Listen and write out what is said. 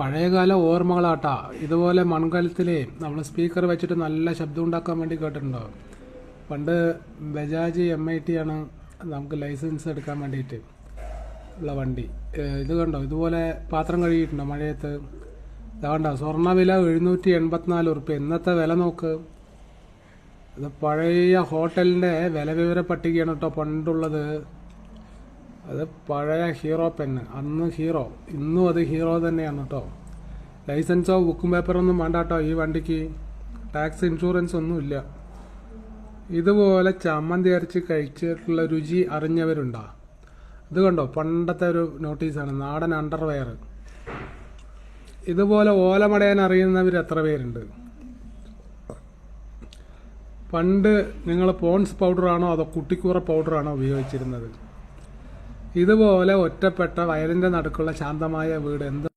പഴയകാല ഓർമ്മകളാട്ടാ. ഇതുപോലെ മൺകലത്തിലെ നമ്മൾ സ്പീക്കർ വെച്ചിട്ട് നല്ല ശബ്ദം ഉണ്ടാക്കാൻ വേണ്ടി കേട്ടിട്ടുണ്ടോ? പണ്ട് ബജാജ് എം ഐ ടി ആണ് നമുക്ക് ലൈസൻസ് എടുക്കാൻ വേണ്ടിയിട്ട് ഉള്ള വണ്ടി. ഇത് കണ്ടോ? ഇതുപോലെ പാത്രം കഴുകിയിട്ടുണ്ടോ മഴയത്ത്? സ്വർണ വില എഴുന്നൂറ്റി എൺപത്തിനാല് ഉറുപ്പ്യ. ഇന്നത്തെ വില നോക്ക്. ഇത് പഴയ ഹോട്ടലിന്റെ വില വിവര പട്ടികയാണ് കേട്ടോ പണ്ടുള്ളത്. അത് പഴയ ഹീറോ പെന്ന് അന്ന് ഹീറോ. ഇന്നും അത് ഹീറോ തന്നെയാണ് കേട്ടോ ലൈസൻസോ ബുക്കും പേപ്പറൊന്നും വേണ്ട കേട്ടോ ഈ വണ്ടിക്ക്. ടാക്സ് ഇൻഷുറൻസ് ഒന്നുമില്ല. ഇതുപോലെ ചമ്മന്തി അരച്ച് കഴിച്ചിട്ടുള്ള രുചി അറിഞ്ഞവരുണ്ടോ? ഇത് കണ്ടോ? പണ്ടത്തെ ഒരു നോട്ടീസാണ്. നാടൻ അണ്ടർവെയർ. ഇതുപോലെ ഓലമടയാൻ അറിയുന്നവർ എത്ര പേരുണ്ട്? പണ്ട് നിങ്ങൾ പോൺസ് പൗഡറാണോ അതോ കുട്ടിക്കൂറ പൗഡറാണോ ഉപയോഗിച്ചിരുന്നത്? ഇതുപോലെ ഒറ്റപ്പെട്ട വയലിന്റെ നടുക്കുള്ള ശാന്തമായ വീട് എന്ത്